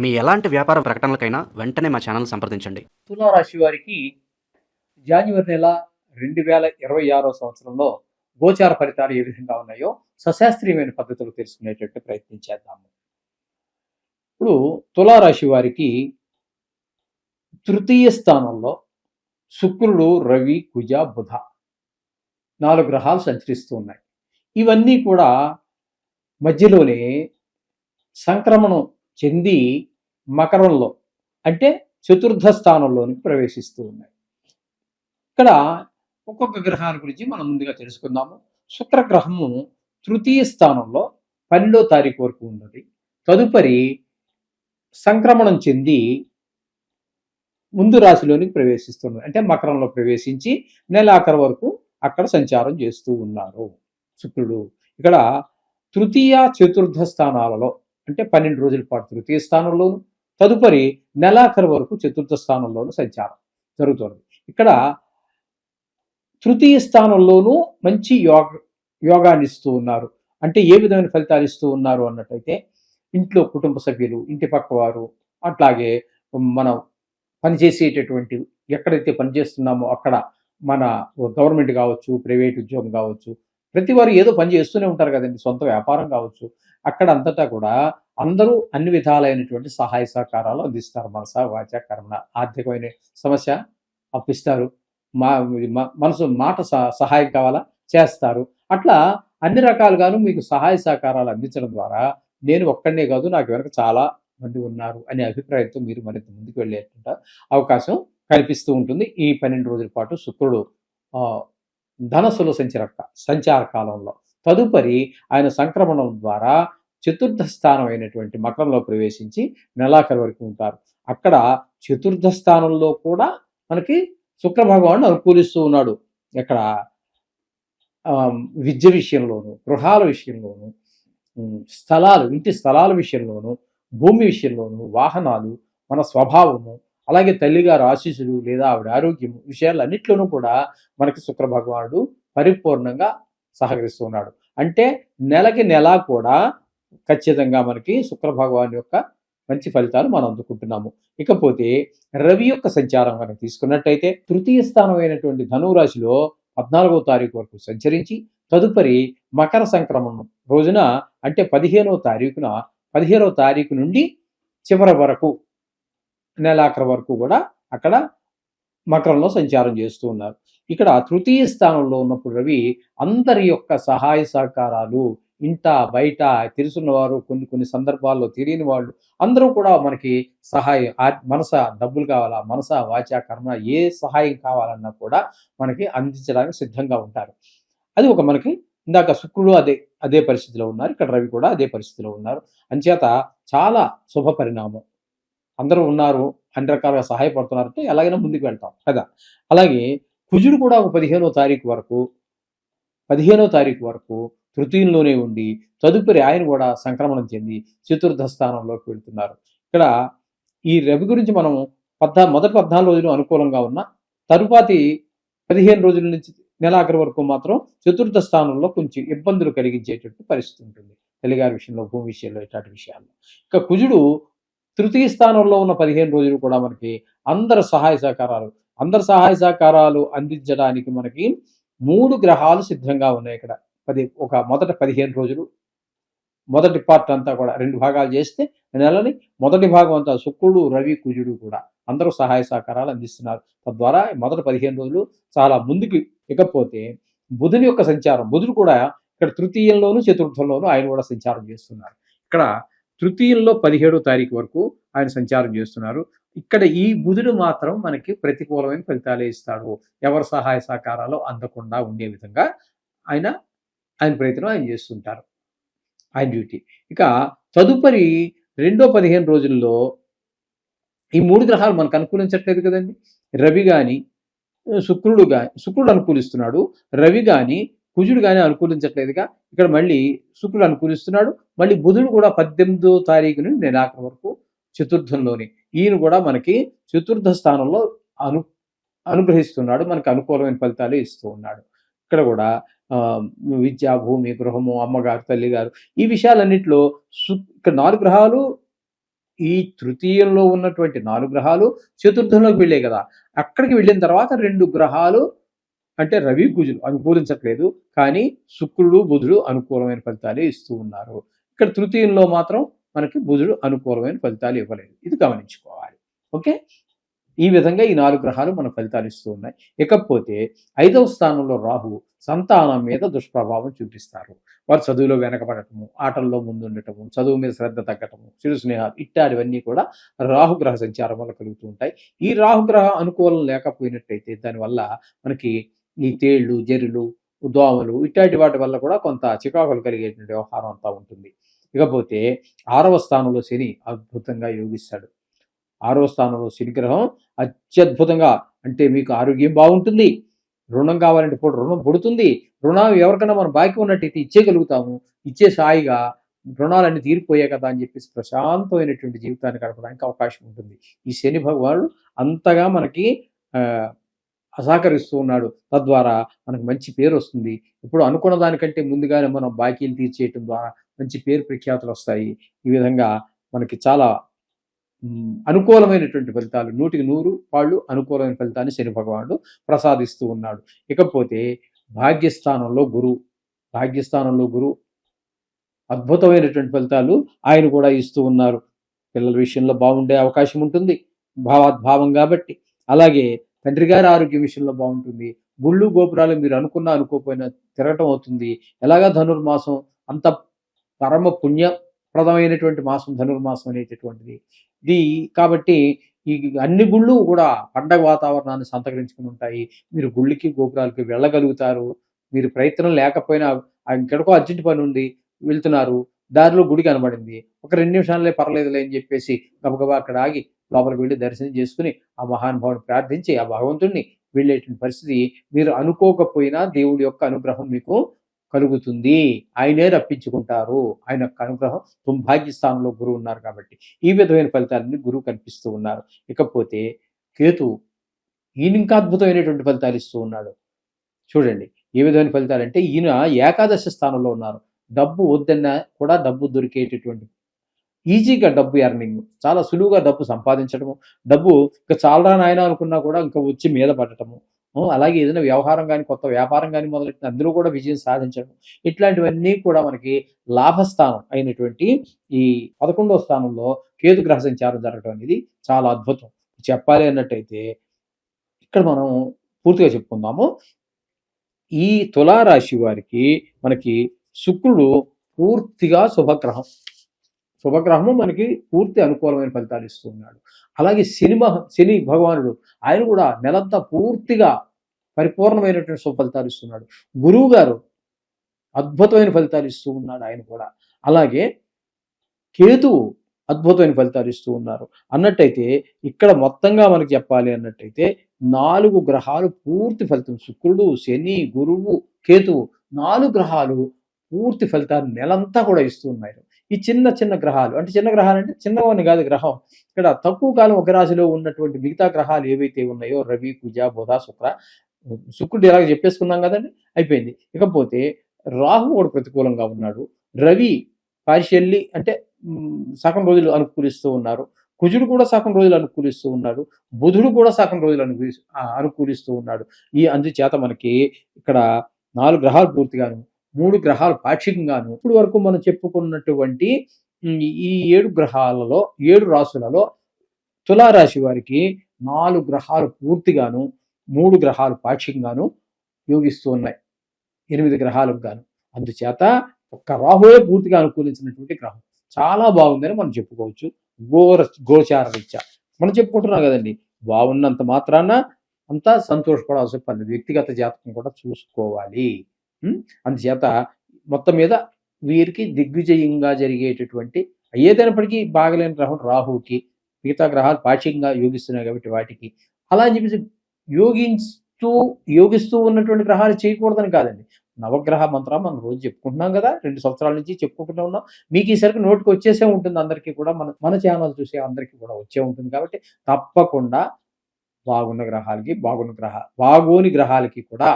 మీ ఎలాంటి వ్యాపార ప్రకటనలకైనా వెంటనే మా ఛానల్ సంప్రదించండి. తులారాశి వారికి జాన్యువరి నెల రెండు వేల ఇరవై ఆరో సంవత్సరంలో గోచార ఫలితాలు ఏ విధంగా ఉన్నాయో సశాస్త్రీయమైన పద్ధతులు తెలుసుకునేటట్టు ప్రయత్నం చేద్దాము. ఇప్పుడు తులారాశి వారికి తృతీయ స్థానంలో శుక్రుడు రవి కుజ బుధ నాలుగు గ్రహాలు సంచరిస్తూ ఉన్నాయి. ఇవన్నీ కూడా మధ్యలోనే సంక్రమణం చెంది మకరంలో అంటే చతుర్థ స్థానంలోనికి ప్రవేశిస్తూ ఉన్నాయి. ఇక్కడ ఒక్కొక్క గ్రహాన్ని గురించి మనం ముందుగా తెలుసుకుందాము. శుక్రగ్రహము తృతీయ స్థానంలో పన్నెండో తారీఖు వరకు ఉన్నది. తదుపరి సంక్రమణం చెంది ముందు రాశిలోనికి ప్రవేశిస్తున్నది. అంటే మకరంలో ప్రవేశించి నెలాఖరు వరకు అక్కడ సంచారం చేస్తూ ఉన్నారు శుక్రుడు. ఇక్కడ తృతీయ చతుర్థ స్థానాలలో అంటే పన్నెండు రోజుల పాటు తృతీయ స్థానంలోను తదుపరి నెలాఖరు వరకు చతుర్థ స్థానంలోను సంచారం జరుగుతుంది. ఇక్కడ తృతీయ స్థానంలోనూ మంచి యోగ యోగాన్ని ఇస్తూ ఉన్నారు. అంటే ఏ విధమైన ఫలితాలు ఇస్తూ ఉన్నారు అన్నట్టయితే ఇంట్లో కుటుంబ సభ్యులు ఇంటి పక్క వారు అట్లాగే మనం పనిచేసేటటువంటి ఎక్కడైతే పనిచేస్తున్నామో అక్కడ మన గవర్నమెంట్ కావచ్చు ప్రైవేట్ ఉద్యోగం కావచ్చు ప్రతి వారు ఏదో పని చేస్తూనే ఉంటారు కదండి సొంత వ్యాపారం కావచ్చు. అక్కడ అంతటా కూడా అందరూ అన్ని విధాలైనటువంటి సహాయ సహకారాలు అందిస్తారు మనస వాచ కర్మ ఆర్థికమైన సమస్య అప్పిస్తారు. మా మనసు మాట సహ- సహాయం కావాలా? చేస్తారు. అట్లా అన్ని రకాలుగాను మీకు సహాయ సహకారాలు అందించడం ద్వారా నేను ఒక్కడనే కాదు నాకు వెనక చాలా మంది ఉన్నారు అనే అభిప్రాయంతో మీరు మరింత ముందుకు వెళ్ళేట అవకాశం కనిపిస్తూ ఉంటుంది. ఈ పన్నెండు రోజుల పాటు శుక్రుడు ఆ, ధనస్సులో సంచార సంచార కాలంలో. తదుపరి ఆయన సంక్రమణం ద్వారా చతుర్థ స్థానం అయినటువంటి మకరంలో ప్రవేశించి నెలాఖరు వరకు ఉంటారు. అక్కడ చతుర్థ స్థానంలో కూడా మనకి శుక్ర భగవానుడు అనుకూలిస్తూ ఉన్నాడు. ఇక్కడ విద్య విషయంలోను గృహాల విషయంలోను స్థలాలు ఇంటి స్థలాల విషయంలోను భూమి విషయంలోను వాహనాలు మన స్వభావము అలాగే తల్లిగారు ఆశీస్సులు లేదా ఆవిడ ఆరోగ్యం విషయాలన్నిట్లోనూ కూడా మనకి శుక్ర భగవానుడు పరిపూర్ణంగా సహకరిస్తూ ఉన్నాడు. అంటే నెలకి నెల కూడా ఖచ్చితంగా మనకి శుక్ర భగవాన్ యొక్క మంచి ఫలితాలు మనం అందుకుంటున్నాము. ఇకపోతే రవి యొక్క సంచారం కనుక తీసుకున్నట్టయితే తృతీయ స్థానం అయినటువంటి ధనురాశిలో పద్నాలుగో తారీఖు వరకు సంచరించి తదుపరి మకర సంక్రమణం రోజున అంటే పదిహేనవ తారీఖున పదిహేనవ తారీఖు నుండి చివరి వరకు నెలాఖరు వరకు కూడా అక్కడ మకరంలో సంచారం చేస్తూ ఉన్నారు. ఇక్కడ తృతీయ స్థానంలో ఉన్నప్పుడు రవి అందరి యొక్క సహాయ సహకారాలు ఇంట బయట తెలుసున్న వారు కొన్ని కొన్ని సందర్భాల్లో తెలియని వాళ్ళు అందరూ కూడా మనకి సహాయం ఆ- మనస డబ్బులు కావాలా మనస వాచ కర్మ ఏ సహాయం కావాలన్నా కూడా మనకి అందించడానికి సిద్ధంగా ఉంటారు. అది ఒక మనకి ఇందాక శుక్రుడు అదే అదే పరిస్థితిలో ఉన్నారు ఇక్కడ రవి కూడా అదే పరిస్థితిలో ఉన్నారు. అంచేత చాలా శుభ పరిణామం. అందరూ ఉన్నారు అన్ని రకాలుగా సహాయపడుతున్నారంటే ఎలాగైనా ముందుకు వెళ్తాం కదా? అలాగే కుజుడు కూడా ఒక పదిహేనో తారీఖు వరకు పదిహేనో తారీఖు వరకు తృతీయంలోనే ఉండి తదుపరి ఆయన కూడా సంక్రమణం చెంది చతుర్థ స్థానంలోకి వెళ్తున్నారు. ఇక్కడ ఈ రవి గురించి మనం పద్నా మొదటి పద్నాలుగు రోజులు అనుకూలంగా ఉన్న తరువాతి పదిహేను రోజుల నుంచి నెలాఖరు వరకు మాత్రం చతుర్థ స్థానంలో కొంచెం ఇబ్బందులు కలిగించేటట్టు పరిస్థితి ఉంటుంది. తల్లిగారి విషయంలో భూమి విషయంలో ఇట్లాంటి విషయాల్లో. ఇక కుజుడు తృతీయ స్థానంలో ఉన్న పదిహేను రోజులు కూడా మనకి అందరి సహాయ సహకారాలు అందరి సహాయ సహకారాలు అందించడానికి మనకి మూడు గ్రహాలు సిద్ధంగా ఉన్నాయి ఇక్కడ. పది ఒక మొదట పదిహేను రోజులు. మొదటి పార్ట్ అంతా కూడా రెండు భాగాలు చేస్తే నెలని మొదటి భాగం అంతా శుక్రుడు రవి కుజుడు కూడా అందరూ సహాయ సహకారాలు అందిస్తున్నారు. తద్వారా మొదటి పదిహేను రోజులు చాలా ముందుకు ఇకపోతే బుధుని యొక్క సంచారం బుధుడు కూడా ఇక్కడ తృతీయంలోను చతుర్థంలోను ఆయన కూడా సంచారం చేస్తున్నారు. ఇక్కడ తృతీయంలో పదిహేడో తారీఖు వరకు ఆయన సంచారం చేస్తున్నారు. ఇక్కడ ఈ బుధుడు మాత్రం మనకి ప్రతికూలమైన ఫలితాలే ఇస్తాడు. ఎవరి సహాయ సహకారాలు అందకుండా ఉండే విధంగా ఆయన ఆయన ప్రయత్నం ఆయన చేస్తుంటారు. ఆయన డ్యూటీ. ఇక తదుపరి రెండో పదిహేను రోజుల్లో ఈ మూడు గ్రహాలు మనకు అనుకూలించట్లేదు కదండి. రవి కానీ శుక్రుడు కానీ శుక్రుడు అనుకూలిస్తున్నాడు. రవి కానీ కుజుడు కానీ అనుకూలించట్లేదుగా ఇక్కడ మళ్ళీ శుక్రుడు అనుకూలిస్తున్నాడు. మళ్ళీ బుధుడు కూడా పద్దెనిమిదో తారీఖు నుండి నెలాఖరు వరకు చతుర్థంలోని. ఈయన కూడా మనకి చతుర్థ స్థానంలో అను అనుగ్రహిస్తున్నాడు. మనకి అనుకూలమైన ఫలితాలు ఇస్తూ ఉన్నాడు. ఇక్కడ కూడా విద్య భూమి గృహము అమ్మగారు తల్లిగారు ఈ విషయాలన్నింటిలో సు- ఇక్కడ నాలుగు గ్రహాలు ఈ తృతీయంలో ఉన్నటువంటి నాలుగు గ్రహాలు చతుర్థంలోకి వెళ్ళాయి కదా. అక్కడికి వెళ్ళిన తర్వాత రెండు గ్రహాలు అంటే రవి కుజులు అనుకూలించట్లేదు కానీ శుక్రుడు బుధుడు అనుకూలమైన ఫలితాలే ఇస్తూ ఉన్నారు. ఇక్కడ తృతీయంలో మాత్రం మనకి బుధుడు అనుకూలమైన ఫలితాలు ఇవ్వలేదు. ఇది గమనించుకోవాలి. ఓకే? ఈ విధంగా ఈ నాలుగు గ్రహాలు మన ఫలితాలు ఇస్తూ ఉన్నాయి. ఇకపోతే ఐదవ స్థానంలో రాహు సంతానం మీద దుష్ప్రభావం చూపిస్తారు. వారు చదువులో వెనకబడటము ఆటల్లో ముందుండటము చదువు మీద శ్రద్ధ తగ్గటము చిరు స్నేహాలు ఇట్టాడివన్నీ కూడా రాహుగ్రహ సంచారం వల్ల కలుగుతూ ఉంటాయి. ఈ రాహుగ్రహ అనుకూలం లేకపోయినట్టయితే దానివల్ల మనకి ఈ తేళ్ళు జెర్రులు దోమలు ఇట్లాంటి వాటి వల్ల కూడా కొంత చికాకులు కలిగేటువంటి వ్యవహారం అంతా ఉంటుంది. ఇకపోతే ఆరవ స్థానంలో శని అద్భుతంగా యోగిస్తాడు. ఆరో స్థానంలో శనిగ్రహం అత్యద్భుతంగా అంటే మీకు ఆరోగ్యం బాగుంటుంది. రుణం కావాలంటే ఇప్పుడు రుణం పుడుతుంది. రుణం ఎవరికైనా మనం బాకీ ఉన్నట్టయితే ఇచ్చేయగలుగుతాము. ఇచ్చే సాయిగా రుణాలన్నీ తీరిపోయాయి కదా అని చెప్పేసి ప్రశాంతమైనటువంటి జీవితాన్ని గడపడానికి అవకాశం ఉంటుంది. ఈ శని భగవానుడు అంతగా మనకి సహకరిస్తూ ఉన్నాడు. తద్వారా మనకు మంచి పేరు వస్తుంది. ఇప్పుడు అనుకున్న దానికంటే ముందుగానే మనం బాకీలు తీర్చేయటం ద్వారా మంచి పేరు ప్రఖ్యాతులు వస్తాయి. ఈ విధంగా మనకి చాలా అనుకూలమైనటువంటి ఫలితాలు నూటికి నూరు వాళ్ళు అనుకూలమైన ఫలితాన్ని శని భగవానుడు ప్రసాదిస్తూ ఉన్నాడు. ఇకపోతే భాగ్యస్థానంలో గురువు భాగ్యస్థానంలో గురువు అద్భుతమైనటువంటి ఫలితాలు ఆయన కూడా ఇస్తూ ఉన్నారు. పిల్లల విషయంలో బాగుండే అవకాశం ఉంటుంది భావాద్భావం కాబట్టి. అలాగే తండ్రి గారి ఆరోగ్య విషయంలో బాగుంటుంది గుళ్ళు గోపురాలు మీరు అనుకున్నా అనుకోకపోయినా తిరగటం అవుతుంది. ఎలాగా ధనుర్మాసం అంత పరమ ప్రదమైనటువంటి మాసం ధనుర్మాసం అనేటటువంటిది. ఇది కాబట్టి ఈ అన్ని గుళ్ళు కూడా పండగ వాతావరణాన్ని సంతకరించుకుని ఉంటాయి. మీరు గుళ్ళకి గోపురాలకి వెళ్ళగలుగుతారు. మీరు ప్రయత్నం లేకపోయినా ఇంకెడకో ఎక్కడికో అర్జెంట్ పని ఉంది వెళ్తున్నారు దారిలో గుడి కనబడింది. ఒక రెండు నిమిషాలే పర్లేదులే అని చెప్పేసి గబగబా అక్కడ ఆగి లోపలికి వెళ్ళి దర్శనం చేసుకుని ఆ మహానుభావుని ప్రార్థించి ఆ భగవంతుడిని వెళ్ళేటువంటి పరిస్థితి మీరు అనుకోకపోయినా దేవుడి యొక్క అనుగ్రహం మీకు కలుగుతుంది. ఆయనే రప్పించుకుంటారు. ఆయన అనుగ్రహం తుంభాగ్య స్థానంలో గురువు ఉన్నారు కాబట్టి. ఈ విధమైన ఫలితాలని గురువు కనిపిస్తూ ఉన్నారు. ఇకపోతే కేతు ఈయన ఇంకా అద్భుతమైనటువంటి ఫలితాలు ఇస్తూ ఉన్నాడు. చూడండి. ఏ విధమైన ఫలితాలు అంటే ఈయన ఏకాదశ స్థానంలో ఉన్నారు. డబ్బు వద్దన్నా కూడా డబ్బు దొరికేటటువంటి ఈజీగా డబ్బు ఎర్నింగ్ చాలా సులువుగా డబ్బు సంపాదించడము డబ్బు ఇంకా చాలా నాయన అనుకున్నా కూడా ఇంకా వచ్చి మీద పడటము అలాగే ఏదైనా వ్యవహారం కానీ కొత్త వ్యాపారం కానీ మొదలెట్టిన అందులో కూడా విజయం సాధించడం ఇట్లాంటివన్నీ కూడా మనకి లాభస్థానం అయినటువంటి ఈ పదకొండవ స్థానంలో కేతు గ్రహ సంచారం జరగడం అనేది చాలా అద్భుతం. చెప్పాలి అన్నట్టయితే ఇక్కడ మనం పూర్తిగా చెప్పుకుందాము. ఈ తులారాశి వారికి మనకి శుక్రుడు పూర్తిగా శుభగ్రహం. శుభగ్రహము మనకి పూర్తి అనుకూలమైన ఫలితాలు ఇస్తున్నాడు అలాగే శని మహ- శని భగవానుడు ఆయన కూడా నెలంతా పూర్తిగా పరిపూర్ణమైనటువంటి సుఫలితాలు ఫలితాలు ఇస్తున్నాడు. గురువు గారు అద్భుతమైన ఫలితాలు ఇస్తూ ఉన్నాడు ఆయన కూడా. అలాగే కేతువు అద్భుతమైన ఫలితాలు ఇస్తూ ఉన్నారు. అన్నట్టయితే ఇక్కడ మొత్తంగా మనకి చెప్పాలి అన్నట్టయితే నాలుగు గ్రహాలు పూర్తి ఫలితం శుక్రుడు శని గురువు కేతువు నాలుగు గ్రహాలు పూర్తి ఫలితాలు నెలంతా కూడా ఇస్తూ ఉన్నాయి ఈ చిన్న చిన్న గ్రహాలు. అంటే చిన్న గ్రహాలు అంటే చిన్నవని కాదు గ్రహం. ఇక్కడ తక్కువ కాలం ఒక రాశిలో ఉన్నటువంటి మిగతా గ్రహాలు ఏవైతే ఉన్నాయో రవి కుజ బుధ శుక్ర శుక్రుడు ఇలాగ చెప్పేసుకున్నాం కదండి? అయిపోయింది. ఇకపోతే రాహు కూడా ప్రతికూలంగా ఉన్నాడు. రవి పార్షియల్లీ అంటే సగం రోజులు అనుకూలిస్తూ ఉన్నారు. కుజుడు కూడా సగం రోజులు అనుకూలిస్తూ ఉన్నాడు. బుధుడు కూడా సగం రోజులు అనుకూలి అనుకూలిస్తూ ఉన్నాడు. ఈ అందుచేత మనకి ఇక్కడ నాలుగు గ్రహాలు పూర్తిగాను మూడు గ్రహాలు పాక్షికంగాను. ఇప్పుడు వరకు మనం చెప్పుకున్నటువంటి ఈ ఏడు గ్రహాలలో ఏడు రాశులలో తులారాశి వారికి నాలుగు గ్రహాలు పూర్తిగాను మూడు గ్రహాలు పాక్షికంగాను యోగిస్తూ ఉన్నాయి. ఎనిమిది గ్రహాలకు గాను. అందుచేత ఒక్క రాహువే పూర్తిగా అనుకూలించినటువంటి గ్రహం. చాలా బాగుందని మనం చెప్పుకోవచ్చు. గోర గోచార రీత్యా. మనం చెప్పుకుంటున్నాం కదండి. బాగున్నంత మాత్రాన అంతా సంతోషపడాల్సిన పని. వ్యక్తిగత జాతకం కూడా చూసుకోవాలి. అందుచేత మొత్తం మీద వీరికి దిగ్విజయంగా జరిగేటటువంటి ఏదైనప్పటికీ బాగలేని గ్రహం రాహుకి మిగతా గ్రహాలు పాక్షికంగా యోగిస్తున్నాయి కాబట్టి వాటికి. అలా అని చెప్పేసి యోగిస్తూ యోగిస్తూ ఉన్నటువంటి గ్రహాలు చేయకూడదని కాదండి. నవగ్రహ మంత్రం మనం రోజు చెప్పుకుంటున్నాం కదా రెండు సంవత్సరాల నుంచి చెప్పుకుంటూ ఉన్నాం. మీకు ఈసరికి నోటికి వచ్చేసే ఉంటుంది అందరికీ కూడా మన మన ఛానల్ చూసే అందరికీ కూడా వచ్చే ఉంటుంది కాబట్టి తప్పకుండా బాగున్న గ్రహాలకి బాగున్న గ్రహ బాగోని గ్రహాలకి కూడా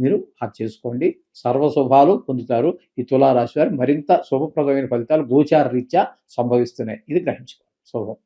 మీరు అది చేసుకోండి. సర్వ శుభాలు పొందుతారు. ఈ తులారాశి వారు మరింత శుభప్రదమైన ఫలితాలు గోచార రీత్యా సంభవిస్తున్నాయి. ఇది గ్రహించుకోండి శుభం.